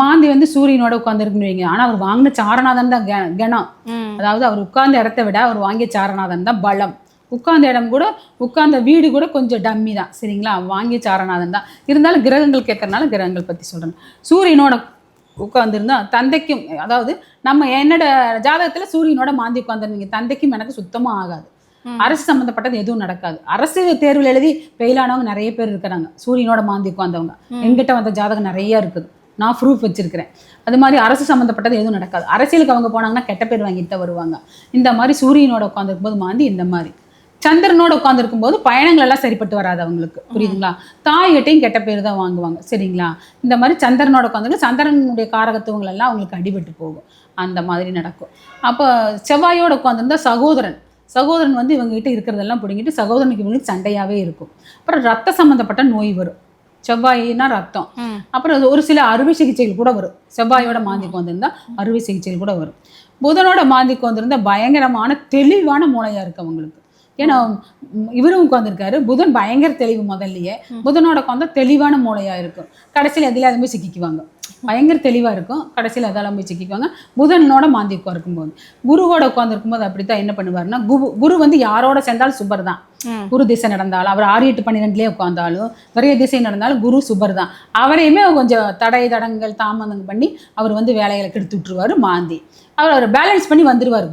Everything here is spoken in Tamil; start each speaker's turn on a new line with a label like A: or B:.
A: மாந்தி வந்து சூரியனோட உட்காந்துருக்குன்னு வைங்க. ஆனா அவர் வாங்கின சாரநாதன் தான் கணம். அதாவது அவர் உட்கார்ந்த இடத்த விட அவர் வாங்கிய சாரநாதன் தான் பலம். உட்கார்ந்த இடம் கூட உட்கார்ந்த வீடு கூட கொஞ்சம் டம்மி தான். சரிங்களா? வாங்கிய சாரநாதன் தான். இருந்தாலும் கிரகங்கள் கேட்கறனால கிரகங்கள் பத்தி சொல்றேன். சூரியனோட உட்கார்ந்துருந்தா தந்தைக்கும் அதாவது நம்ம என்னோட ஜாதகத்துல சூரியனோட மாந்தி உட்காந்துருந்தீங்க தந்தைக்கும் எனக்கு சுத்தமா ஆகாது. அரசு சம்மந்தப்பட்டது எதுவும் நடக்காது. அரசு தேர்வில் எழுதி ஃபெயிலானவங்க நிறைய பேர் இருக்கிறாங்க. சூரியனோட மாந்தி உட்காந்தவங்க என்கிட்ட வந்த ஜாதகம் நிறைய இருக்குது. நான் ப்ரூஃப் வச்சிருக்கிறேன். அது மாதிரி அரசு சம்மந்தப்பட்டது எதுவும் நடக்காது. அரசியலுக்கு அவங்க போனாங்கன்னா கெட்ட பேர் வாங்கிட்டு தான் வருவாங்க. இந்த மாதிரி சூரியனோட உட்காந்துருக்கும் போது மாந்தி இந்த மாதிரி. சந்திரனோட உட்காந்துருக்கும் போது பயணங்கள் எல்லாம் சரிப்பட்டு வராது அவங்களுக்கு. புரியுதுங்களா? தாய்கிட்டையும் கெட்ட பேர் தான் வாங்குவாங்க. சரிங்களா? இந்த மாதிரி சந்திரனோட உட்காந்துருக்கு சந்திரனுடைய காரகத்துவங்கள் எல்லாம் அவங்களுக்கு அடிபட்டு போகும். அந்த மாதிரி நடக்கும். அப்போ செவ்வாயோட உட்காந்துருந்தா சகோதரன். சகோதரன் வந்து இவங்ககிட்ட இருக்கிறதெல்லாம் பிடிங்கிட்டு சகோதரனுக்கு இவங்களுக்கு சண்டையாகவே இருக்கும். அப்புறம் ரத்த சம்மந்தப்பட்ட நோய் வரும். செவ்வாயினா ரத்தம். அப்புறம் ஒரு சில அறுவை சிகிச்சைகள் கூட வரும். செவ்வாயோட மாந்திக்கு வந்திருந்தா அறுவை சிகிச்சைகள் கூட வரும். புதனோட மாந்திக்கு வந்திருந்தா பயங்கரமான தெளிவான மூளையா இருக்கு அவங்களுக்கு. ஏன்னா இவரும் உட்காந்துருக்காரு புதன் பயங்கர தெளிவு முதல்லயே. புதனோட உட்காந்தா தெளிவான மூளையா இருக்கும். கடைசியில் எதுலையாவது போய் சிக்கிக்குவாங்க. பயங்கர தெளிவா இருக்கும். கடைசியில் அதெல்லாம் போய் சிக்கிக்குவாங்க. புதனோட மாந்தி இருக்கும்போது குருவோட உட்காந்துருக்கும் போது அப்படித்தான் என்ன பண்ணுவாருன்னா குரு குரு வந்து யாரோட சேர்ந்தாலும் சுபர் தான். குரு திசை நடந்தாலும் அவர் ஆறு எட்டு பன்னிரெண்டுலேயே உட்காந்தாலும் விரைய திசை நடந்தாலும் குரு சுபர் தான் அவரையுமே கொஞ்சம் தடை தடங்கள் தாமதங்கள் பண்ணி அவர் வந்து வேலைகளை கெடுத்து விட்டுருவாரு மாந்தி. அவர் அவர் பேலன்ஸ் பண்ணி வந்துருவார் குரு.